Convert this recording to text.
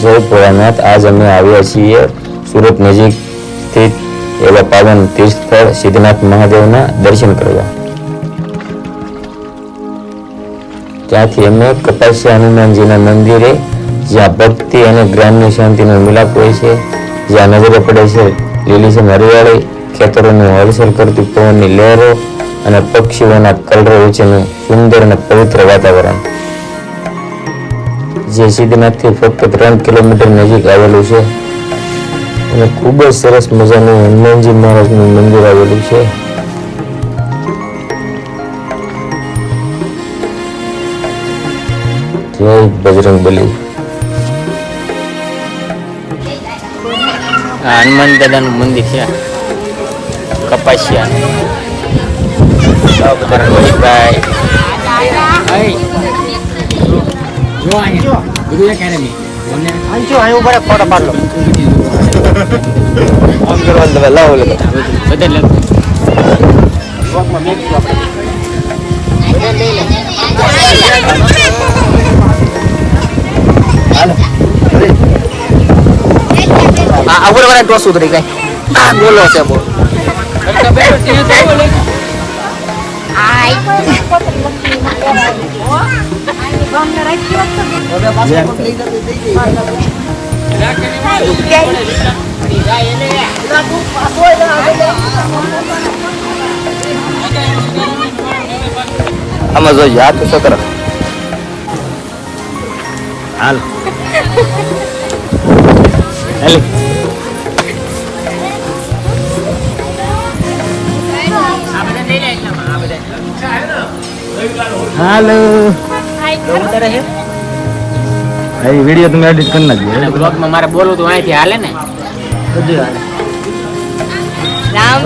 જય ભોળાનાથ આજ અમે આવ્યા છીએ. સુરત નજીક સ્થિત એવા પાવન તીર્થ સિદ્ધનાથ મહાદેવના દર્શન કરવા. ત્યાંથી અમે કપાસિયા હનુમાનજીના મંદિરે જ્યાં ભક્તિ અને ગ્રામ્ય શાંતિનો મિલાપ હોય છે, જ્યાં નજરે પડે છે લીલીસમ હરિયાળી ખેતરોનું હલચલ કરતી પવનની લહેરો અને પક્ષીઓના કલરો વચ્ચેનું સુંદર અને પવિત્ર વાતાવરણ. જે સિદ્ધનાથથી ફક્ત ત્રણ કિલોમીટર નજીક આવેલું છે. અને ખૂબ જ સરસ મજાનું હનુમાનજી મહારાજનું મંદિર આવેલું છે. જય બજરંગ બલી. હનુમાન દાદાનું મંદિર છે. કપાસિયા. અમારા રોહિતભાઈ બધા લોકો આ ઉપર વાળા ટોસ ઉતરી ગઈ આ બોલો છે બોલ આમાં જોઈએ આ તો સતર. હાલ. હાલી. હાલો. એ વીડિયો તમે એડિટ કરી નાખજો. અને બ્લોગમાં મારે બોલવું તો અહીંથી હાલે ને? બધું હાલે. રામ.